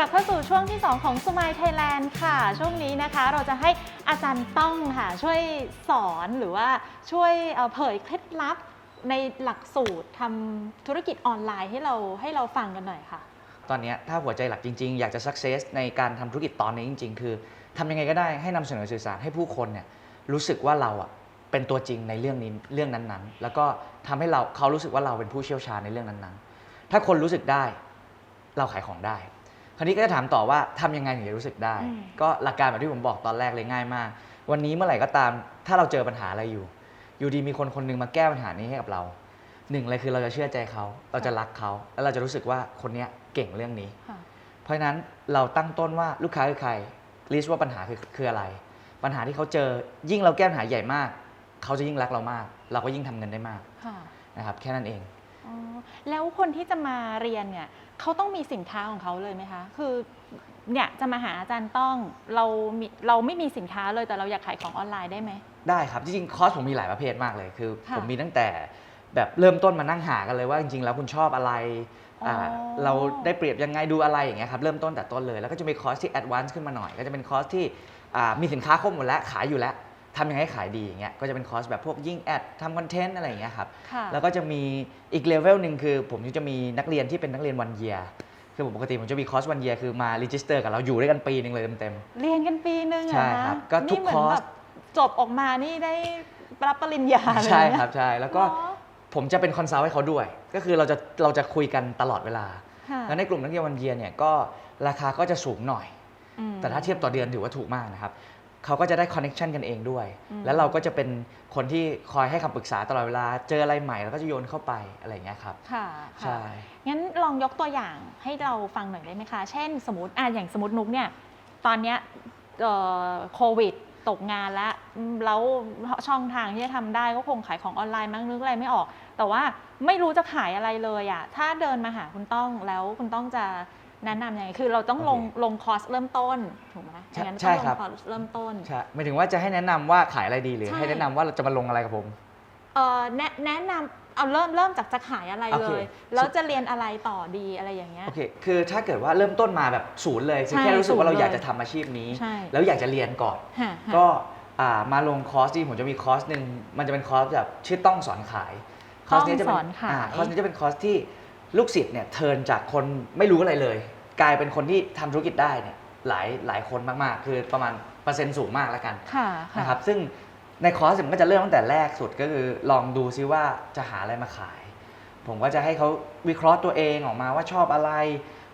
กลับเข้าสู่ช่วงที่ 2 ของสม i ยไทยแลนด์ค่ะ ช่วงนี้นะคะเราจะให้อาจารย์ต้องค่ะช่วยสอนหรือว่าช่วยเผยเคล็ดลับในหลักสูตรทำธุรกิจออนไลน์ให้เราให้เราฟังกันหน่อยค่ะ ตอนนี้ถ้าหัวใจหลักจริงๆ อยากจะ success ในการทำธุรกิจตอนนี้จริง ๆ คือทำยังไงก็ได้ให้นำเสนอสื่อสารให้ผู้คนเนี่ยรู้สึกว่าเราอะเป็นตัวจริงในเรื่องนี้เรื่องนั้นๆ แล้วก็ทำให้เราเขารู้สึกว่าเราเป็นผู้เชี่ยวชาญในเรื่องนั้นๆ ถ้าคนรู้สึกได้เราขายของได้ คราวนี้ก็จะถามต่อว่าทำยังไงถึงจะรู้สึกได้ อืม ก็หลักการแบบที่ผมบอกตอนแรกเลยง่ายมาก วันนี้เมื่อไหร่ก็ตามถ้าเราเจอปัญหาอะไรอยู่ อยู่ดีมีคนคนหนึงมาแก้ปัญหานี้ให้กับเราหนึ่งเลยคือเราจะเชื่อใจเขาเราจะรักเขาแล้วเราจะรู้สึกว่าคนเนี้ยเก่งเรื่องนี้ ค่ะ เพราะฉะนั้นเราตั้งต้นว่าลูกค้าคือใครลิสต์ว่าปัญหาคือคืออะไร ปัญหาที่เขาเจอยิ่งเราแก้ปัญหาใหญ่มาก เขาจะยิ่งรักเรามาก เราก็ยิ่งทำเงินได้มากค่ะนะครับแค่นั้นเอง อ๋อ แล้วคนที่จะมาเรียนเนี่ย เขาต้องมีสินค้าของเขาเลยไหมคะ คือเนี่ยจะมาหาอาจารย์ต้องเรามีเราไม่มีสินค้าเลยแต่เราอยากขายของออนไลน์ได้ไหม ได้ครับ จริงๆคอร์สผมมีหลายประเภทมากเลยคือค่ะผมมีตั้งแต่แบบเริ่มต้นมานั่งหากันเลยว่าจริงๆแล้วคุณชอบอะไรอ่าอ๋อ เราได้เปรียบยังไงดูอะไรอย่างเงี้ยครับเริ่มต้นแต่ต้นเลยแล้วก็จะมีคอร์สที่แอดวานซ์ขึ้นมาหน่อย ก็จะเป็นคอร์สที่อ่ามีสินค้าครบหมดแล้วขายอยู่แล้ว ทำยังไงให้ขายดีอย่างเงี้ยก็จะเป็นคอร์สแบบพวกยิ่งแอดทำคอนเทนต์อะไรอย่างเงี้ยครับค่ะ แล้วก็จะมีอีกเลเวลหนึ่งคือ ผมจะมีนักเรียนที่เป็นนักเรียนวันเยียคือผมปกติผมจะมีคอร์สวันเยียคือมารีจิสเตอร์กับเราอยู่ด้วยกันปีหนึ่งเลยเต็ม เรียนกันปีนึงเหรอใช่นะครับก็ทุกนี่เหมืนคอร์ส แบบจบออกมานี่ได้รับปริญญาๆเลยใช่เนี่ยครับใช่แล้วก็เหรอผมจะเป็นคอนซัลท์ให้เขาด้วย ก็คือเราจะเราจะคุยกันตลอดเวลา ค่ะแล้วในกลุ่มนักเรียนวันเยียเนี่ยก็ราคาก็จะสูงหน่อย อืมแต่ถ้าเทียบต่อเดือนถือว่าถูกมากนะครับ เขาก็จะได้คอนเน็ชันกันเองด้วยอืมแล้วเราก็จะเป็นคนที่คอยให้คำปรึกษาตลอดเวลา เจออะไรใหม่เราก็จะโยนเข้าไปอะไรอย่างเงี้ยครับ ค่ะใช่ ค่ะงั้นลองยกตัวอย่างให้เราฟังหน่อยได้ไหมคะ เช่นสมมติอะอย่างสมมตินุกเนี่ย ตอนเนี้ยเอ่อโควิดตกงานแล้วอืมแล้วช่องทางที่จะทำได้ก็คงขายของออนไลน์มั้งนึกอะไรไม่ออก แต่ว่าไม่รู้จะขายอะไรเลยอะถ้าเดินมาหาคุณต้องแล้วคุณต้องจะ แนะนำยังไงคือเราต้องลงโอเคลงคอร์สเริ่มต้นถูกไหมใช่งั้นใช่ต้องลครังบคอร์สเริ่มต้น ใช่หมายถึงว่าจะให้แนะนำว่าขายอะไรดีหรือใช่ ให้แนะนำว่าเราจะมาลงอะไรกับผม เอ่อแนะแนะนำเอาเริ่มเริ่มจากจะขายอะไรโอเลเค ย แล้วจะเรียนอะไรต่อดีอะไรอย่างเงี้ย โอเคคือถ้าเกิดว่าเริ่มต้นมาแบบศูนย์เลยคือใช่แค่รู้สึกว่าเราศูนย์เลยอยากจะทำอาชีพนี้ ใช่ แล้วอยากจะเรียนก่อน ฮะฮะ ก็อ่ามาลงคอร์สที่ผมจะมีคอร์สหนึ่งมันจะเป็นคอร์สแบบชื่อต้องสอนขายคอร์สนี้จะเป็ต้องสอนขาย คอร์สนี้จะเป็นคอร์สที่ ลูกศิษย์เนี่ยเทิร์นจากคนไม่รู้อะไรเลย กลายเป็นคนที่ทำธุรกิจได้เนี่ยหลายหลายคนมากๆ คือประมาณเปอร์เซ็นต์สูงมากแล้วกันค่ะค่ะนะครับซึ่งในคอร์สมันก็จะเริ่มตั้งแต่แรกสุดก็คือลองดูซิว่าจะหาอะไรมาขาย ผมก็จะให้เขาวิเคราะห์ตัวเองออกมาว่าชอบอะไร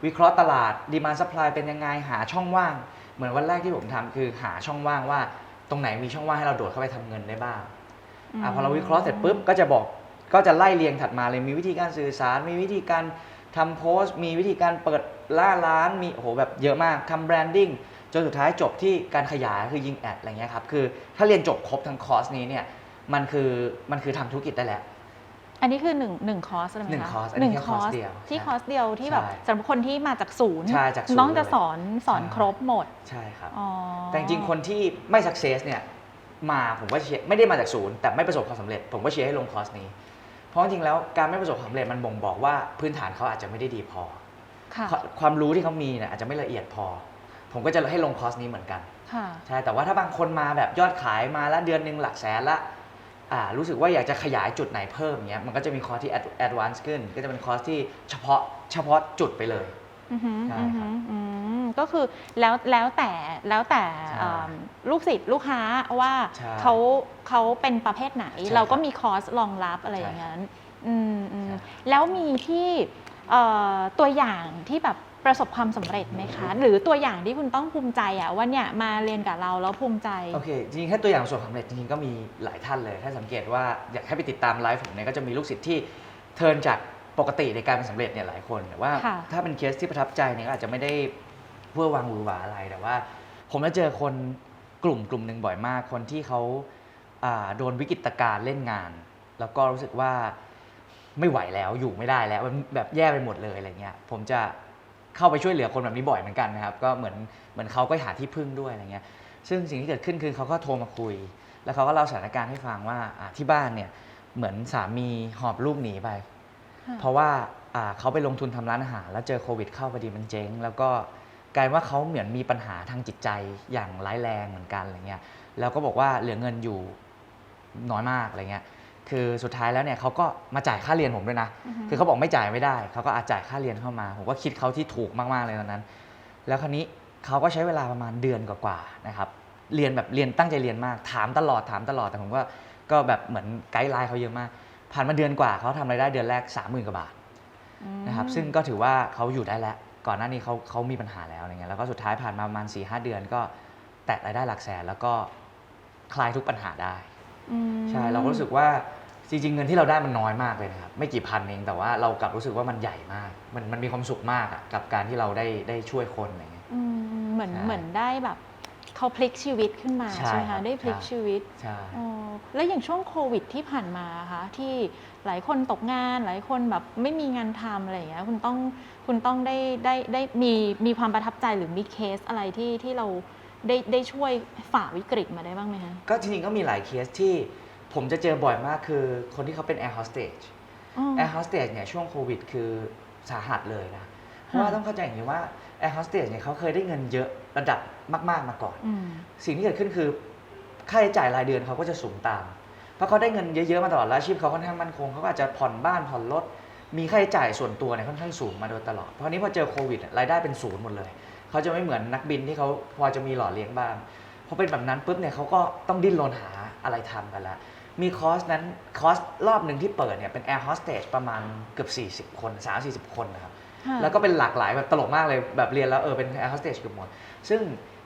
วิเคราะห์ตลาดดีมานซัพพลายเป็นยังไงหาช่องว่าง เหมือนวันแรกที่ผมทำคือหาช่องว่างว่า ตรงไหนมีช่องว่างให้เราโดดเข้าไปทำเงินได้บ้างอะพอเราวิเคราะห์เสร็จปุ๊บก็จะบอก ก็จะไล่เรียงถัดมาเลยมีวิธีการสื่อสาร มีวิธีการทำโพสต์ มีวิธีการเปิดล่าร้านมีโอ้โหแบบเยอะมากทำแบรนดิ้งจนสุดท้ายจบที่การขยายคือยิงแอดอะไรเงี้ยครับคือถ้าเรียนจบครบทั้งคอร์สนี้เนี่ยมันคือมันคือทำธุรกิจได้แล้ว อันนี้คือหนึ่งหนึ่งคอร์สเลยไหมคะหนึ่งคอร์สอันหนี้นึ่งแค่คอร์สคอร์สเดียวที่ใช่คอร์สเดียวที่แบบใช่สำหรับคนที่มาจากศูนย์ใช่จากศูนย์น้องจะเลยสอนสอนใช่ครบหมดใช่ครับอ๋อแต่จริงๆคนที่ไม่สักเซสเนี่ยมาผมก็เชียร์ไม่ได้มาจากศูนย์แต่ไม่ประสบความสำเร็จ ผมก็เชียร์ให้ลงคอร์สนี้ เพราะจริงๆแล้วการไม่ประสบความสำเร็จมันบ่งบอกว่าพื้นฐานเขาอาจจะไม่ได้ดีพอ ค่ะความความรู้ที่เขามีเนี่ยอาจจะไม่ละเอียดพอ ผมก็จะให้ลงคอร์สนี้เหมือนกัน ค่ะ ใช่แต่ว่าถ้าบางคนมาแบบยอดขายมาแล้วเดือนหนึ่งหลักแสนละอ่ารู้สึกว่าอยากจะขยายจุดไหนเพิ่มเงี้ยมันก็จะมีคอร์สที่แอดวานซ์ขึ้น ก็จะเป็นคอร์สที่เฉพาะเฉพาะจุดไปเลย อือหือใช่อือครัหืบ ออืมก็คือแล้วแล้วแต่แล้วแต่ใช่เอิ่มลูกศิษย์ลูกค้าว่าใช่เขาเขาเป็นประเภทไหน ใช่เราก็ครับมีคอร์สรองรับอะไรใช่อย่างนั้นอืมอืมใช่ แล้วมีที่เอ่อตัวอย่างที่แบบประสบความสำเร็จไหมคะ หรือตัวอย่างที่คุณต้องภูมิใจอะว่าเนี่ยมาเรียนกับเราแล้วภูมิใจ โอเค จริงๆแค่ตัวอย่างประสบความสำเร็จจริงๆก็มีหลายท่านเลย ถ้าสังเกตว่าอยากให้ไปติดตามไลฟ์ผมเนี่ยก็จะมีลูกศิษย์ที่เทิร์นจาก ปกติในการเป็นสำเร็จเนี่ยหลายคนแต่ว่า ค่ะ ถ้าเป็นเคสที่ประทับใจเนี่ยก็อาจจะไม่ได้เพื่อวางหวือหวาอะไรแต่ว่า ผมจะเจอคนกลุ่มกลุ่มหนึ่งบ่อยมาก คนที่เขาอ่าโดนวิกฤตการณ์เล่นงาน แล้วก็รู้สึกว่าไม่ไหวแล้วอยู่ไม่ได้แล้วมันแบบแย่ไปหมดเลยอะไรเงี้ยผมจะเข้าไปช่วยเหลือคนแบบนี้บ่อยเหมือนกันนะครับก็เหมือนเหมือนเขาก็หาที่พึ่งด้วยอะไรเงี้ย ซึ่งสิ่งที่เกิดขึ้นคือเขาก็โทรมาคุย แล้วเขาก็เล่าสถานการณ์ให้ฟังว่าอ่าที่บ้านเนี่ยเหมือนสามีหอบลูกหนีไป ค่ะเพราะว่าอ่าเขาไปลงทุนทำร้านอาหารแล้วเจอโควิดเข้าพอดีมันเจ๊ง แล้วก็กลายว่าเขาเหมือนมีปัญหาทางจิตใจอย่างร้ายแรงเหมือนกันอะไรเงี้ยแล้วก็บอกว่าเหลือเงินอยู่น้อยมากอะไรเงี้ยคือสุดท้ายแล้วเนี่ยเขาก็มาจ่ายค่าเรียนผมด้วยนะ อือฮึคือเขาบอกไม่จ่ายไม่ได้ เขาก็อาจจ่ายค่าเรียนเข้ามา ผมก็คิดเขาที่ถูกมากๆเลยตอนนั้น แล้วคราวนี้เขาก็ใช้เวลาประมาณเดือนกว่าๆนะครับ เรียนแบบเรียนตั้งใจเรียนมาก ถามตลอดถามตลอด แต่ผมก็ก็แบบเหมือนไกด์ไลน์เขาเยอะมาก ผ่านมาเดือนกว่าเขาทำรายได้เดือนแรก 30,000กว่าบาทอืมนะครับซึ่งก็ถือว่าเขาอยู่ได้แล้วก่อนหน้านี้เขาเขามีปัญหาแล้วอะไรเงี้ยแล้วก็สุดท้ายผ่านมาประมาณ4ีหเดือนก็แตะรายได้หลักแสนแล้วก็คลายทุกปัญหาได้อืมใช่เราก็รู้สึกว่าจริงๆเงินที่เราได้มันน้อยมากเลยนะครับไม่กี่พันเองแต่ว่าเรากลับรู้สึกว่ามันใหญ่มาก มันมันมีความสุขมากอะกับการที่เราได้ได้ช่วยคนอะไรเงี้ยอืมเหมือนใช่เหมือนได้แบบ เขาพลิกชีวิตขึ้นมาใช่ใช่ไหมครัคะบได้พลิกใช่ ชีวิตใช่ อ๋อแล้วอย่างช่วงโควิดที่ผ่านมาคะที่หลายคนตกงาน หลายคนแบบไม่มีงานทำอะไรอย่างเงี้ยคุณต้องคุณต้องได้ได้ได้มีมีความประทับใจหรือมีเคสอะไรที่ที่เราได้ได้ช่วยฝ่าวิกฤตมาได้บ้างไหมคะก็จริงๆก็มีหลายเคสที่ผมจะเจอบ่อยมากคือคนที่เขาเป็นแอร์โฮสเตสอ๋อแอร์โฮสเตสเนี่ยช่วงโควิดคือสาหัสเลยนะ เพราะว่าค่ะต้องเข้าใจอย่างนี้ว่า แอร์โฮสเตสเนี่ยเขาเคยได้เงินเยอะระดับมาก ๆ มาก่อนอืมสิ่งที่เกิดขึ้นคือ ค่าใช้จ่ายรายเดือนเขาก็จะสูงตาม เพราะเขาได้เงินเยอะ ๆ มาตลอดแล้วอาชีพเขาค่อนข้างมั่นคงเขาก็อาจจะผ่อนบ้านผ่อนรถมีค่าใช้จ่ายส่วนตัวเนี่ยค่อนข้างสูงมาโดยตลอด เพราะนี้พอเจอโควิดอะรายได้เป็นศูนย์หมดเลย เขาจะไม่เหมือนนักบินที่เขาพอจะมีหล่อเลี้ยงบ้างพอเป็นแบบนั้นปุ๊บเนี่ยเขาก็ต้องดิ้นรนหาอะไรทำกันแล้วมีคอร์สนั้นคอร์สรอบหนึ่งที่เปิดเนี่ยเป็นแอร์โฮสเตสประมาณเกือบ 40 คน 3-40 คนนะครับค่ะ แล้วก็เป็นหลากหลายแบบตลกมากเลยแบบเรียนแล้วเออเป็นแอร์โฮสเตสเกือบหมด ซึ่ง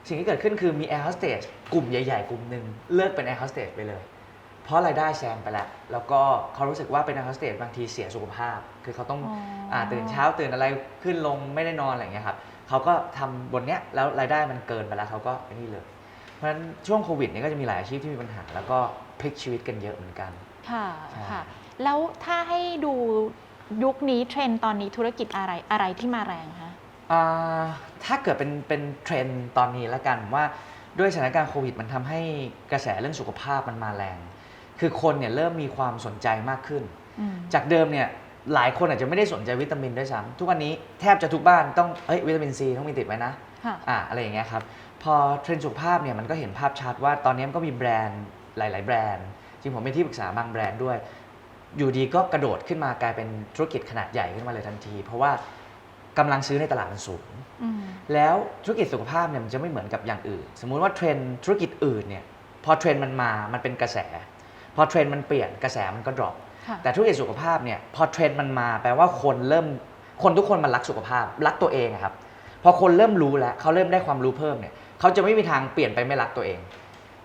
สิ่งที่เกิดขึ้นคือมีแอร์โฮสเตสกลุ่มใหญ่ๆ กลุ่มหนึ่งเลิกเป็นแอร์โฮสเตสไปเลย เพราะรายได้แซงไปแล้ว แล้วก็เขารู้สึกว่าเป็นแอร์โฮสเตสบางทีเสียสุขภาพ คือเขาต้องอ๋ออ่อ่าตื่นเช้าตื่นอะไรขึ้นลงไม่ได้นอนอะไรอย่างเงี้ยครับเขาก็ทำบนเนี้ยแล้วรายได้มันเกินไปแล้วเขาก็ไอ้นี่เลย เพราะฉะนั้นช่วงโควิดเนี่ยก็จะมีหลายอาชีพที่มีปัญหา แล้วก็พลิกชีวิตกันเยอะเหมือนกัน ค่ะใช่ค่ะแล้วถ้าให้ดู ยุคนี้เทรนด์ตอนนี้ธุรกิจอะไรอะไรที่มาแรงคะอ่าถ้าเกิดเป็นเป็นเทรนด์ตอนนี้แล้วกันว่าด้วยสถานการณ์โควิดมันทำให้กระแสเรื่องสุขภาพมันมาแรง คือคนเนี่ยเริ่มมีความสนใจมากขึ้นอืมจากเดิมเนี่ยหลายคนอาจจะไม่ได้สนใจวิตามินด้วยซ้ำทุกวันนี้แทบจะทุกบ้านต้องเฮ้ยวิตามินซีต้องมีติดไว้นะค่ะอ่าอะไรอย่างเงี้ยครับพอเทรนด์สุขภาพเนี่ยมันก็เห็นภาพชัดว่าตอนนี้มันก็มีแบรนด์หลาย ๆ แบรนด์จริงผมเป็นที่ปรึกษาบางแบรนด์ด้วย อยู่ดีก็กระโดดขึ้นมากลายเป็นธุรกิจขนาดใหญ่ขึ้นมาเลยทันที เพราะว่ากำลังซื้อในตลาดมันสูงอืมแล้วธุรกิจสุขภาพเนี่ยมันจะไม่เหมือนกับอย่างอื่น สมมุติว่าเทรนด์ธุรกิจอื่นเนี่ยพอเทรนด์มันมามันเป็นกระแส พอเทรนด์มันเปลี่ยนกระแสมันก็ดรอปค่ะแต่ธุรกิจสุขภาพเนี่ยพอเทรนด์มันมาแปลว่าคนเริ่มคนทุกคนมันรักสุขภาพ รักตัวเองอะครับพอคนเริ่มรู้แล้วเขาเริ่มได้ความรู้เพิ่มเนี่ยเขาจะไม่มีทางเปลี่ยนไปไม่รักตัวเอง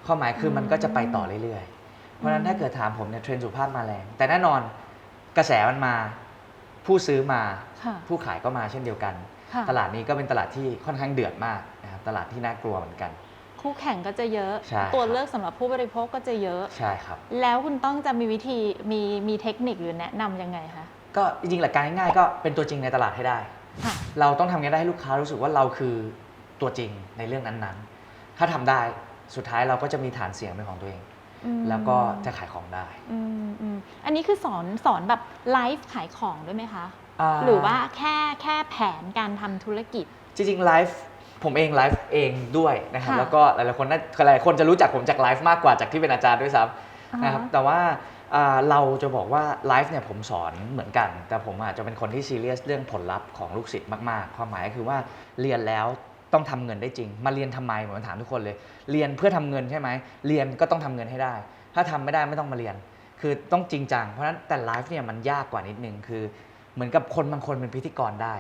ข้อหมายคือมันก็จะไปต่อเรื่อยๆเพ ราะฉะนั้นถ้าเกิดถามผมเนี่ยเทรนด์สุขภาพมาแรงแต่แน่นอนกระแสมันมา ผู้ซื้อมา ค่ะผู้ขายก็มาเช่นเดียวกัน ค่ะตลาดนี้ก็เป็นตลาดที่ค่อนข้างเดือดมากนะครับตลาดที่น่ากลัวเหมือนกัน คู่แข่งก็จะเยอะ ใช่ตัวครับ เลือกสำหรับผู้บริโภคก็จะเยอะ ใช่ครับ แล้วคุณต้องจะมีวิธีมีมีเทคนิคหรือแนะนำยังไงคะ ก็จริงๆหลักการง่ายๆก็เป็นตัวจริงในตลาดให้ได้ ค่ะ เราต้องทำไงได้ให้ลูกค้ารู้สึกว่าเราคือตัวจริงในเรื่องนั้นๆ ถ้าทำได้สุดท้ายเราก็จะมีฐานเสียงเป็นของตัวเองอืม แล้วก็จะขายของได้ อืมอืมอันนี้คือสอนสอนแบบไลฟ์ขายของด้วยไหมคะาหรือว่าแค่แค่แผนการทำธุรกิจ จริงๆไลฟ์ผมเองไลฟ์เองด้วยนะครับค่ะแล้วก็หลายๆคนน่าหลายๆคนจะรู้จักผมจากไลฟ์มากกว่าจากที่เป็นอาจารย์ด้วยซ้ำนะครับแต่ว่าอ่าเราจะบอกว่าไลฟ์เนี่ยผมสอนเหมือนกัน แต่ผมอาจจะเป็นคนที่ซีเรียสเรื่องผลลัพธ์ของลูกศิษย์มากๆ ความหมายคือว่าเรียนแล้ว ต้องทำเงินได้จริง มาเรียนทำไมผมถามทุกคนเลย เรียนเพื่อทำเงินใช่ไหมเรียนก็ต้องทำเงินให้ได้ ถ้าทำไม่ได้ไม่ต้องมาเรียน คือต้องจริงจังเพราะฉะนั้นแต่ไลฟ์เนี่ยมันยากกว่านิดนึงคือ เหมือนกับคนบางคนเป็นพิธีกรได้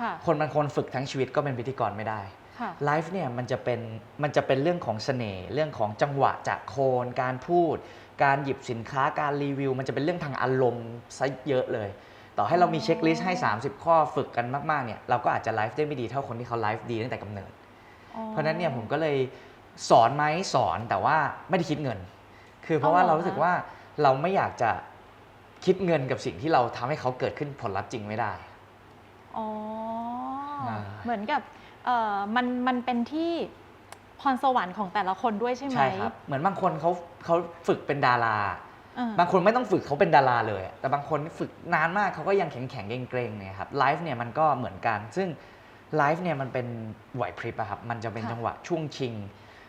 ค่ะคนบางคนฝึกทั้งชีวิตก็เป็นพิธีกรไม่ได้ค่ะไลฟ์เนี่ยมันจะเป็นมันจะเป็นเรื่องของเสน่ห์เรื่องของจังหวะจากโคนการพูด การหยิบสินค้าการรีวิว มันจะเป็นเรื่องทางอารมณ์ซะเยอะเลย ต่อให้เรามีเช็คลิสต์ให้ 30 ข้อฝึกกันมากๆเนี่ยเราก็อาจจะไลฟ์ได้ไม่ดีเท่าคนที่เขาไลฟ์ดีตั้งแต่กำเนิด เพราะฉะนั้นเนี่ยผมก็เลยสอนไหมสอนแต่ว่าไม่ได้คิดเงิน คือเพราะว่าอ๋อเหรอเรารู้สึกว่าเราไม่อยากจะคิดเงินกับสิ่งที่เราทำให้เขาเกิดขึ้นผลลัพธ์จริงไม่ได้อ๋ออาาเหมือนกับเอ่อมันมันเป็นที่พรสวรรค์ของแต่ละคนด้วยใช่ไหมใช่ครับเหมือนบางคนเขาเขาฝึกเป็นดาราอ่า บางคนไม่ต้องฝึกเขาเป็นดาราเลย แต่บางคนฝึกนานมากเขาก็ยังแข็งแข็งๆเกรงๆเนี่ยครับไลฟ์เนี่ยมันก็เหมือนกัน ซึ่งไลฟ์เนี่ยมันเป็นไหวพริบอะครับ มันจะเป็นค่ะจังหวะช่วงชิง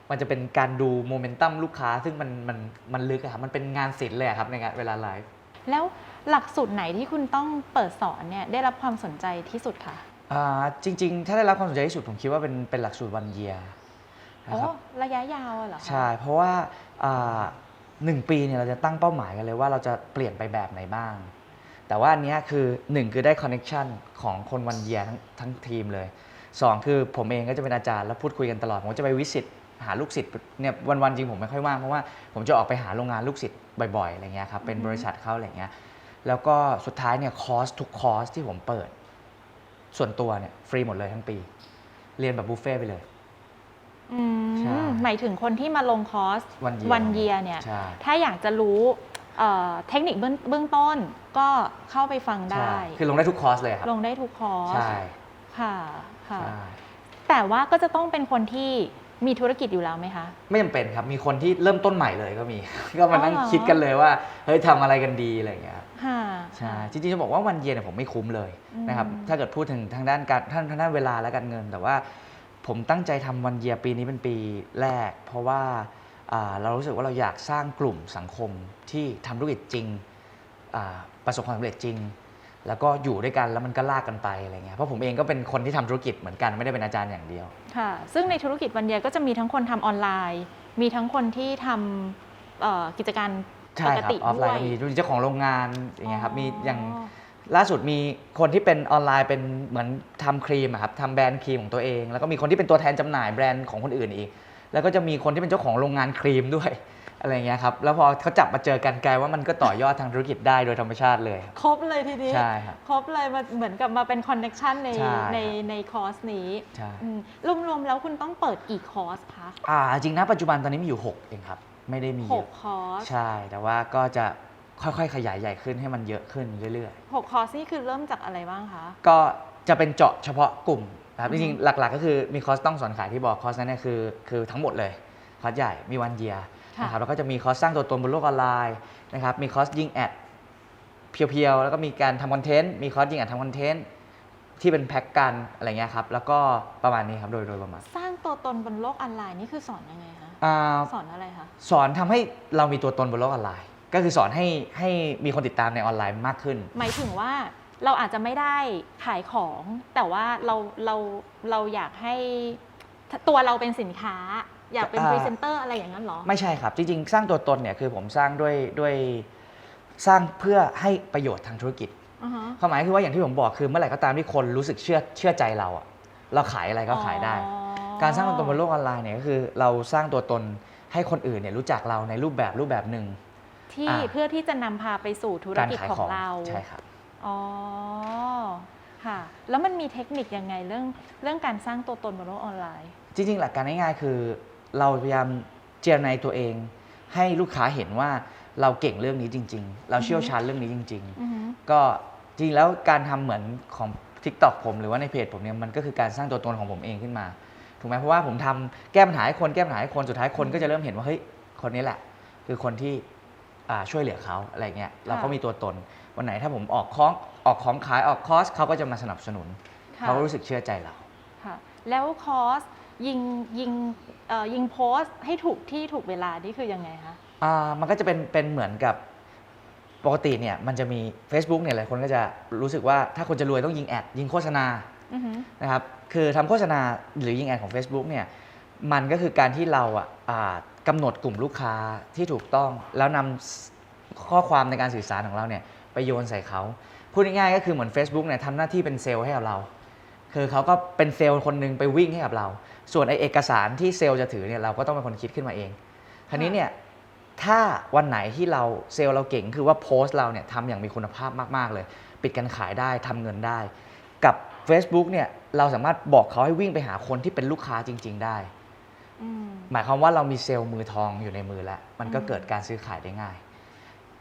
มันจะเป็นการดูโมเมนตัมลูกค้า ซึ่งมันมันมันลึกอะครับ มันเป็นงานศิลป์เลยอะครับในงานเวลาไลฟ์ แล้วหลักสูตรไหนที่คุณต้องเปิดสอนเนี่ยได้รับความสนใจที่สุดคะอ่าจริง ๆ ถ้าได้รับความสนใจที่สุดผมคิดว่าเป็นเป็นหลักสูตรวันเยียโอ้นะครับระยะยาวอะเหรอคะใช่ เพราะว่า อ่าหนึ่งปีเนี่ยเราจะตั้งเป้าหมายกันเลยว่าเราจะเปลี่ยนไปแบบไหนบ้าง แต่ว่าอันเนี้ยคือหนึ่งคือได้คอนเน็ชันของคนวันเยียทั้งทั้งทีมเลยสองคือผมเองก็จะเป็นอาจารย์แล้วพูดคุยกันตลอด ผมก็จะไปวิสิตหาลูกศิษย์เนี่ยวันๆจริงผมไม่ค่อยว่างเพราะว่าผมจะออกไปหาโรงงานลูกศิษย์บ่อยๆอะไรเงี้ยครับเป็นบริษัทเขาอะไรเงี้ยแล้วก็สุดท้ายเนี่ยคอร์สทุกคอร์สที่ผมเปิด ส่วนตัวเนี่ยฟรีหมดเลยทั้งปี เรียนแบบบุฟเฟ่ต์ไปเลย อืใช่มหมายถึงคนที่มาลงคอร์สวันเยียวันเยียเนี่ย ใช่ ถ้าอยากจะรู้เอ่อเทคนิคเบื้องเบื้องต้นก็เข้าไปฟังได้ ใช่ คือลงได้ทุกคอร์สเลยครับ ลงได้ทุกคอร์สใช่ค่ะค่ะ ใช่แต่ว่าก็จะต้องเป็นคนที่มีธุรกิจอยู่แล้วไหมคะ ไม่จำเป็นครับ มีคนที่เริ่มต้นใหม่เลยก็มี ก็มานั่งอ๋อเหรอ คิดกันเลยว่า เฮ้ยทำอะไรกันดีอะไรอย่างเงี้ยครับ ค่ะ ใช่ จริงๆ จะบอกว่าวันเย็นเนี่ยผมไม่คุ้มเลยอืมนะครับถ้าเกิดพูดถึงทางด้านการท่านทางด้านเวลาและการเงิน แต่ว่า ผมตั้งใจทำวันเยียปีนี้เป็นปีแรก เพราะว่าอ่าเรารู้สึกว่าเราอยากสร้างกลุ่มสังคมที่ทำธุรกิจจริงอ่าประสบความสำเร็จจริง แล้วก็อยู่ด้วยกันแล้วมันก็ลากกันไปอะไรเงี้ยเพราะผมเองก็เป็นคนที่ทำธุรกิจเหมือนกันไม่ได้เป็นอาจารย์อย่างเดียวค่ะซึ่งในธุรกิจวันเยียก็จะมีทั้งคนทำออนไลน์ มีทั้งคนที่ทำเอ่อกิจการใช่ปกครับติออฟไลด้วยน์ก็มีดูเจ้าของโรงงานอย่างเงี้ยครับมีอย่างอ๋อ ล่าสุดมีคนที่เป็นออนไลน์เป็นเหมือนทำครีมอะครับทำแบรนด์ครีมของตัวเอง แล้วก็มีคนที่เป็นตัวแทนจำหน่ายแบรนด์ของคนอื่นอีก แล้วก็จะมีคนที่เป็นเจ้าของโรงงานครีมด้วยอะไรอย่างเงี้ยครับแล้วพอเขาจับมาเจอกันกลายว่ามันก็ต่อยอดทางธุรกิจได้โดยธรรมชาติเลย ครับครบเลยทีนี้ใช่ครับครบเลยมาเหมือนกับมาเป็นคอนเน็ชันในใช่ในครับในคอร์สนี้ใช่อืมรวมๆแล้วคุณต้องเปิดกี่คอร์สคะอ่าจริงนะปัจจุบันตอนนี้มีอยู่ 6 เองครับ ไม่ได้มีหเยกอะคอร์สใช่แต่ว่าก็จะ ค่อยๆ ขยายใหญ่ขึ้นให้มันเยอะขึ้นเรื่อยๆหกคอร์สนี่คือเริ่มจากอะไรบ้างคะก็จะเป็นเจาะเฉพาะกลุ่มนะครับอืจอฮึริงๆ หลักๆ ก็คือมีคอร์สต้องสอนขายที่บอกคอร์สนั้นเนี่ยคือคือทั้งหมดเลยคอร์สใหญ่มีวันเยียนะครับแล้วก็จะมีคอร์สสร้างตัวตนบนโลกออนไลน์นะครับมีคอร์สยิงแอดเพียวๆ แล้วก็มีการทำคอนเทนต์มีคอร์สยิงแอดทำคอนเทนต์ที่เป็นแพ็กกันอะไรเงี้ยครับแล้วก็ประมาณนี้ครับโดยโดยประมาณสร้างตัวตนบนโลกออนไลน์นี่คือสอนยังไงคะ อ่า สอนอะไรคะ สอนทำให้เรามีตัวตนบนโลกออนไลน์ ก็คือสอนให้ให้มีคนติดตามในออนไลน์มากขึ้น หมายถึงว่าเราอาจจะไม่ได้ขายของ แต่ว่าเราเราเราอยากให้ตัวเราเป็นสินค้า อยากเป็นอ่าพรีเซนเตอร์อะไรอย่างนั้นเหรอ ไม่ใช่ครับ จริงๆ สร้างตัวตนเนี่ยคือผมสร้างด้วยด้วยสร้างเพื่อให้ประโยชน์ทางธุรกิจอือฮะความหมายคือว่าอย่างที่ผมบอกคือเมื่อไหร่ก็ตามที่คนรู้สึกเชื่อเชื่อใจเราอะเราขายอะไรก็ขายได้อ๋อการสร้างตัวตนบนโลกออนไลน์เนี่ยก็คือเราสร้างตัวตนให้คนอื่นเนี่ยรู้จักเราในรูปแบบรูปแบบหนึ่ง ที่อ่า เพื่อที่จะนำพาไปสู่ธุรการกิจขายขอของงเราใช่ครับ อ๋อค่ะ แล้วมันมีเทคนิคยังไงเรื่องเรื่องการสร้างตัวตนบนโลกออนไลน์ จริงๆ หลักการง่ายๆ คือ เราพยายามเจรในายตัวเอง ให้ลูกค้าเห็นว่าเราเก่งเรื่องนี้จริง ๆ เราเชี่ยวชาญเรื่องนี้จริงๆอือฮึก็จริงแล้วการทำเหมือนของ TikTok ผมหรือว่าในเพจผมเนี่ยมันก็คือการสร้างตัวตนของผมเองขึ้นมาถูกไหมเพราะว่าผมทำแก้ปัญหาให้คนแก้ปัญหาให้คนสุดท้ายคนก็จะเริ่มเห็นว่าเฮ้ยคนนี้แหละ คือคนที่อ่า ช่วยเหลือเขาอะไรเงี้ยเราก็มีตัวตน วันไหนถ้าผมออกของออกของขายออกคอร์สเขาก็จะมาสนับสนุนค่ะเขาก็รู้สึกเชื่อใจเราค่ะแล้วคอร์สยิงยิงเอ่อยิงโพสต์ให้ถูกที่ถูกเวลานี่คือยังไงคะอ่ามันก็จะเป็นเป็นเหมือนกับปกติเนี่ยมันจะมี Facebook เนี่ยหลายคนก็จะรู้สึกว่าถ้าคนจะรวยต้องยิงแอดยิงโฆษณาอือฮึนะครับคือทำโฆษณาหรือยิงแอดของ Facebook เนี่ยมันก็คือการที่เราอะอ่า กำหนดกลุ่มลูกค้าที่ถูกต้อง แล้วนำข้อความในการสื่อสารของเราเนี่ยไปโยนใส่เขา พูดง่ายๆก็คือเหมือน Facebook เนี่ยทำหน้าที่เป็นเซลล์ให้กับเรา คือเขาก็เป็นเซลล์คนหนึงไปวิ่งให้กับเรา ส่วนไอเอกสารที่เซลล์จะถือเนี่ยเราก็ต้องเป็นคนคิดขึ้นมาเองครนี้เนี่ยถ้าวันไหนที่เราเซลล์เราเก่งคือว่าโพสต์เราเนี่ยทำอย่างมีคุณภาพมากๆเลย ปิดการขายได้ทำเงินได้ กับ Facebook เนี่ยเราสามารถบอกเขาให้วิ่งไปหาคนที่เป็นลูกค้าจริง ๆ ได้ หมายความว่าเรามีเซลล์มือทองอยู่ในมือแล้ว มันก็อืมเกิดการซื้อขายได้ง่าย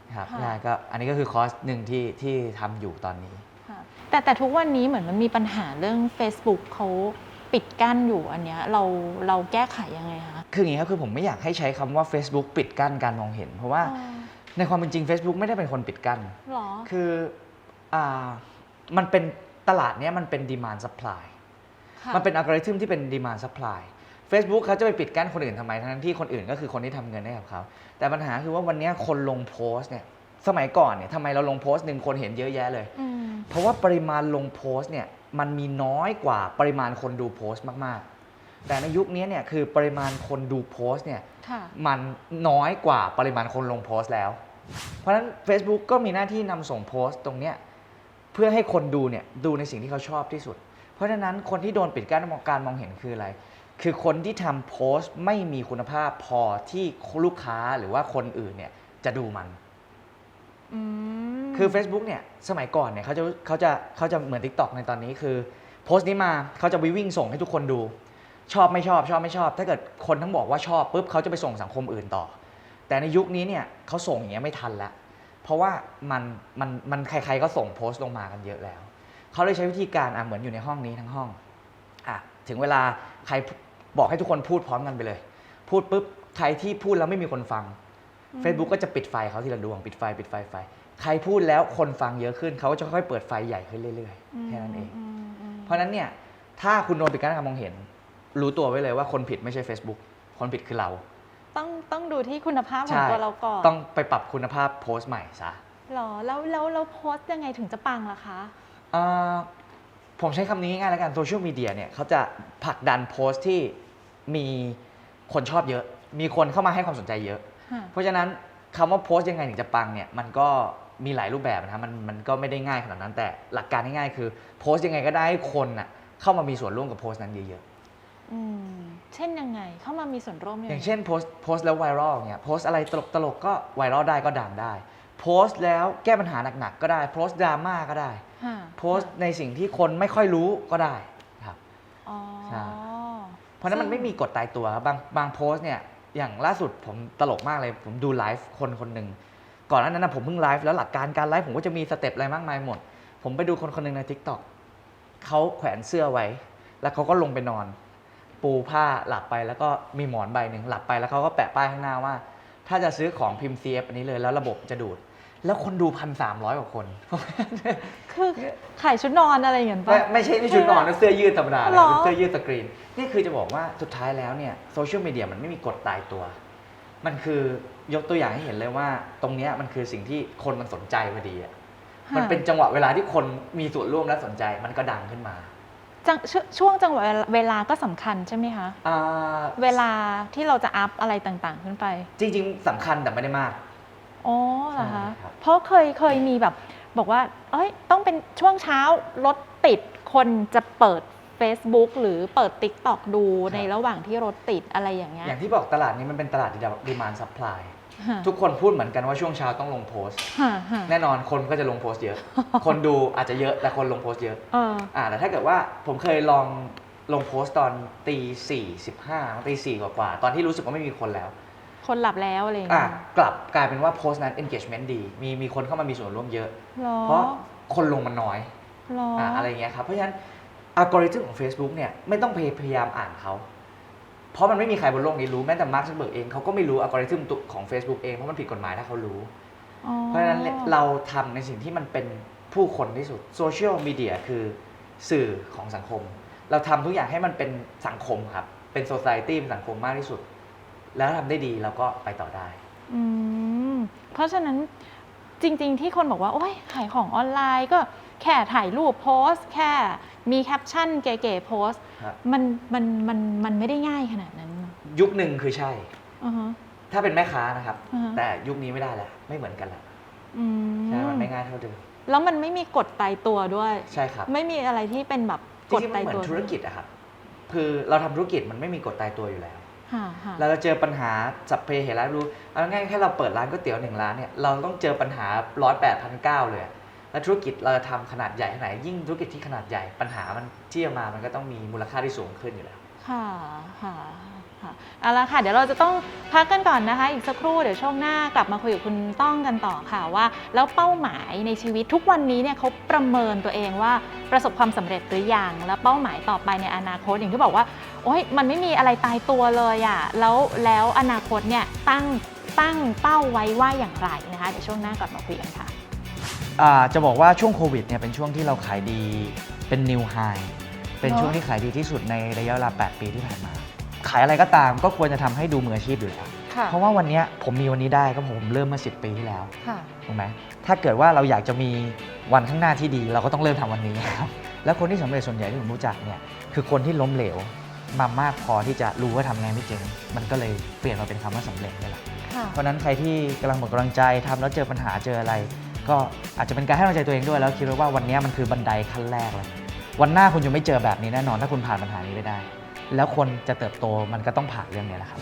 นะครับค่ะใช่ก็อันนี้ก็คือคอร์สหนึ่งที่ที่ทำอยู่ตอนนี้ค่ะแต่แต่ทุกวันนี้เหมือนมันมีปัญหาเรื่อง Facebook เขาปิดกั้นอยู่อันเนี้ยเราเราแก้ไขยังไงคะคืออย่างนี้ครับคือผมไม่อยากให้ใช้คำว่า Facebook ปิดกั้นการมองเห็น เพราะว่าอ๋อในความเป็นจริง Facebook ไม่ได้เป็นคนปิดกั้นหรอคืออ่ามันเป็นตลาดเนี้ยมันเป็น demand supply ค่ะมันเป็นอัลกอริทึมที่เป็น demand supply Facebook เขาจะไปปิดกั้นคนอื่นทำไมทั้งที่คนอื่นก็คือคนที่ทำเงินให้กับเขา แต่ปัญหาคือว่าวันนี้คนลงโพสต์เนี่ยสมัยก่อนเนี่ยทำไมเราลงโพสต์หนึ่งคนเห็นเยอะแยะเลย อืมเพราะว่าปริมาณลงโพสต์เนี่ยมันมีน้อยกว่าปริมาณคนดูโพสต์มากๆ แต่ในยุคนี้เนี่ยคือปริมาณคนดูโพสต์เนี่ยค่ะ มันน้อยกว่าปริมาณคนลงโพสต์แล้ว เพราะฉะนั้น Facebook ก็มีหน้าที่นำส่งโพสต์ตรงเนี้ยเพื่อให้คนดูเนี่ยดูในสิ่งที่เขาชอบที่สุด เพราะฉะนั้นคนที่โดนปิดกั้นการมองเห็นคืออะไร คือคนที่ทำโพสต์ไม่มีคุณภาพพอที่ลูกค้าหรือว่าคนอื่นเนี่ยจะดูมันอืมคือ Facebook เนี่ยสมัยก่อนเนี่ยเขาจะเขาจะเขาจะเหมือน TikTok ในตอนนี้คือ โพสต์นี้มาเขาจะไปวิ่งส่งให้ทุกคนดู ชอบไม่ชอบชอบไม่ชอบ ถ้าเกิดคนทั้งบอกว่าชอบปุ๊บเขาจะไปส่งสังคมอื่นต่อ แต่ในยุคนี้เนี่ยเขาส่งอย่างเงี้ยไม่ทันละเพราะว่ามันมันมันใคร ๆก็ส่งโพสต์ลงมากันเยอะแล้วเขาเลยใช้วิธีการอะเหมือนอยู่ในห้องนี้ทั้งห้องอะถึงเวลาใคร บอกให้ทุกคนพูดพร้อมกันไปเลย พูดปุ๊บใครที่พูดแล้วไม่มีคนฟัง Facebook ก็จะปิดไฟเขาทีละดวงปิดไฟปิดไฟไฟ ใครพูดแล้วคนฟังเยอะขึ้นเขาก็จะค่อยๆเปิดไฟใหญ่ขึ้นเรื่อยๆแค่นั้นเองมอืมเพราะฉะนั้นเนี่ยถ้าคุณโดนปิดกั้นการมองเห็น รู้ตัวไว้เลยว่าคนผิดไม่ใช่ Facebook คนผิดคือเรา ต้องต้องดูที่คุณภาพของใช่ตัวเราก่อนต้องไปปรับคุณภาพโพสต์ใหม่ซะหรอแล้วแล้วแล้วโพสต์ยังไงถึงจะปังล่ะคะเอ่อผมใช้คำนี้ง่ายๆแล้วกันโซเชียลมีเดียเนี่ยเขาจะผลักดันโพสต์ที่ มีคนชอบเยอะ มีคนเข้ามาให้ความสนใจเยอะฮะเพราะฉะนั้นคำว่าโพสต์ยังไงถึงจะปังเนี่ยมันก็มีหลายรูปแบบนะครับมันมันก็ไม่ได้ง่ายขนาดนั้นแต่หลักการง่ายๆคือ โพสต์ยังไงก็ได้ให้คนน่ะเข้ามามีส่วนร่วมกับโพสต์นั้นเยอะอืมเช่นยังไงเข้ามามีส่วนร่วมๆยังอไงย่างเช่นโพสต์โพสต์แล้วไวรัลเนี่ยโพสต์อะไรตลกๆก็ไวรัลได้ก็ดังได้ โพสต์แล้วแก้ปัญหาหนักๆก็ได้โพสต์ดราม่าก็ได้ฮะโพสต์ในสิ่งที่คนไม่ค่อยรู้ก็ได้ครับอ๋อใช่เพ ราะฉะนั้นมันไม่มีกฎตายตัวครับบางบางโพสต์เนี่ยอย่างล่าสุดผมตลกมากเลย ผมดูไลฟ์คนคนหนึ่งก่อนหน้านั้นนะผมเพิ่งไลฟ์แล้วหลักการการไลฟ์ผมก็จะมีสเต็ปอะไรมากมายหมด ผมไปดูคนคนหนึ่งใน Tik t o อกเขาแขวนเสื้อไว้ แล้วเขาก็ลงไปนอน ปูผ้าหลับไปแล้วก็มีหมอนใบหนึ่งหลับไปแล้วเขาก็แปะป้ายข้างหน้าว่า ถ้าจะซื้อของพิมพ์ CF อันนี้เลยแล้วระบบจะดูด แล้วคนดูพันสามร้อยกว่าคน คือขายชุดนอนอะไรอย่างเงี้ยไม่ปะไม่ใช่ไม่ชุดนอนนะเสื้อยืดธรรมดาเลยหรอเป็นเสื้อยืดสกรีน นี่คือจะบอกว่าสุดท้ายแล้วเนี่ยโซเชียลมีเดียมันไม่มีกฎตายตัว มันคือยกตัวอย่างให้เห็นเลยว่า ตรงเนี้ยมันคือสิ่งที่คนมันสนใจพอดีอะมันเป็นจังหวะเวลาที่คนมีส่วนร่วมและสนใจมันก็ดังขึ้นมาจังชวช่วงจังหวะเวลาก็สำคัญใช่ไหมคะอ่าเวลาที่เราจะอัพอะไรต่างๆ ขึ้นไป จริง ๆสำคัญแต่ไม่ได้มาก อ๋อเหรอคะใช่ครับ เพราะเคยเคยมีแบบ บอกว่า เอ้ย ต้องเป็นช่วงเช้ารถติดคนจะเปิด Facebook หรือเปิด TikTok ดูในระหว่างที่รถติดอะไรอย่างเงี้ยอย่างที่บอกตลาดนี้มันเป็นตลาดดีมานซัพพลายฮะทุกคนพูดเหมือนกันว่าช่วงเช้าต้องลงโพสต์ ฮะฮะแน่นอนคนก็จะลงโพสต์เยอะ คนดูอาจจะเยอะแต่คนลงโพสต์เยอะ เอออ่าแต่ถ้าเกิดว่าผมเคยลองลงโพสต์ตอนตีสี่สิบห้าตีสี่กว่าๆตอนที่รู้สึกว่าไม่มีคนแล้ว คนหลับแล้วอะไรอย่างอะเงี้ยกลับกลายเป็นว่าโพสต์นั้น engagement ดี มีมีคนเข้ามามีส่วนร่วมเยอะ หรอเพราะคนลงมันน้อยหรอออะอะไรอย่างเงี้ยครับเพราะฉะนั้นอัลกอริทึมของ Facebook เนี่ยไม่ต้องพยพยายามอ่านเขา เพราะมันไม่มีใครบนโลกนี้รู้แม้แต่มาร์คซักเบิร์กเองเขาก็ไม่รู้อัลกอริทึมของ Facebook เองเพราะมันผิดกฎหมายถ้าเขารู้ อ๋อเพราะฉะนั้นเนี่ยเราทำในสิ่งที่มันเป็นผู้คนที่สุดโซเชียลมีเดียคือสื่อของสังคม เราทำทุกอย่างให้มันเป็นสังคมครับ เป็นโซซ i ตี้เป็นสังคมมากที่สุด แล้วทำได้ดีเราก็ไปต่อได้ อืมเพราะฉะนั้นจริง ๆ ที่คนบอกว่า โอ้ยขายของออนไลน์ก็แค่ถ่ายรูปโพสต์แค่มีแคปชั่นเก๋ๆโพสต์ครับ มันมันมันมันไม่ได้ง่ายขนาดนั้นยุคหนึ่งคือใช่ อือฮะ ถ้าเป็นแม่ค้านะครับ อือฮะ แต่ยุคนี้ไม่ได้แล้วไม่เหมือนกันแล้วอืใช่มันมไม่ง่ายเท่าเดิมแล้วมันไม่มีกฎตายตัวด้วย ใช่ครับ ไม่มีอะไรที่เป็นแบบจกฎริงๆมัตานยเหมือตัวนธุรกิจอะครับ คือเราทำธุรกิจมันไม่มีกฎตายตัวอยู่แล้วค่ะค่ะ เราจะเจอปัญหาสัพเพเหระรู้เอาง่ายๆแค่เราเปิดร้านก๋วยเตี๋ยวหนึ่งร้านเนี่ยเราต้องเจอปัญหาร้อยแปดพันเก้าเลยอะแล้วธุรกิจเราจะทำขนาดใหญ่ขนาดไหนยิ่งธุรกิจที่ขนาดใหญ่ปัญหามันที่จะมามันก็ต้องมีมูลค่าที่สูงขึ้นอยู่แล้ว ค่ะค่ะ ค่ะเอาละค่ะ เดี๋ยวเราจะต้องพักกันก่อนนะคะ อีกสักครู่เดี๋ยวช่วงหน้ากลับมาคุยกับคุณต้องกันต่อค่ะว่า แล้วเป้าหมายในชีวิตทุกวันนี้เนี่ยเขาประเมินตัวเองว่าประสบความสำเร็จหรือยังแล้วเป้าหมายต่อไปในอนาคตอย่างที่บอกว่าโอ้ยมันไม่มีอะไรตายตัวเลยอะ่ะแล้วแล้วอนาคตเนี่ยตั้งตั้งเป้าไว้ว่าอย่างไรนะคะเดี๋ยวช่วงหน้ากลับมาคุยกันค่ะจะบอกว่าช่วงโควิดเนี่ยเป็นช่วงที่เราขายดีเป็นนิวไฮเป็นช่วงที่ขายดีที่สุดในระยะเวลา 8 ปีที่ผ่านมา ขายอะไรก็ตามก็ควรจะทำให้ดูมืออาชีพอยู่แล้วค่ะเพราะว่าวันเนี้ยผมมีวันนี้ได้ก็ผมเริ่มเมื่อ 10 ปีที่แล้วค่ะถูกไหมถ้าเกิดว่าเราอยากจะมีวันข้างหน้าที่ดี เราก็ต้องเริ่มทำวันนี้ครับแล้วคนที่สำเร็จส่วนใหญ่ที่ผมรู้จักเนี่ยคือคนที่ล้มเหลวมามากพอที่จะรู้ว่าทำไงไม่เจ๋งมันก็เลยเปลี่ยนมาเป็นคำว่าสำเร็จนี่แหละค่ะเพราะฉะนั้นใครที่กำลังหมดกำลังใจทำแล้วเจอปัญหาเจออะไร ก็อาจจะเป็นการให้กำลังใจตัวเองด้วยแล้วคิดไว้ว่าวันนี้มันคือบันไดขั้นแรกเลยวันหน้าคุณจะไม่เจอแบบนี้แน่นอนถ้าคุณผ่านปัญหานี้ไปได้ แล้วคนจะเติบโตมันก็ต้องผ่านเรื่องนี้แหละครับ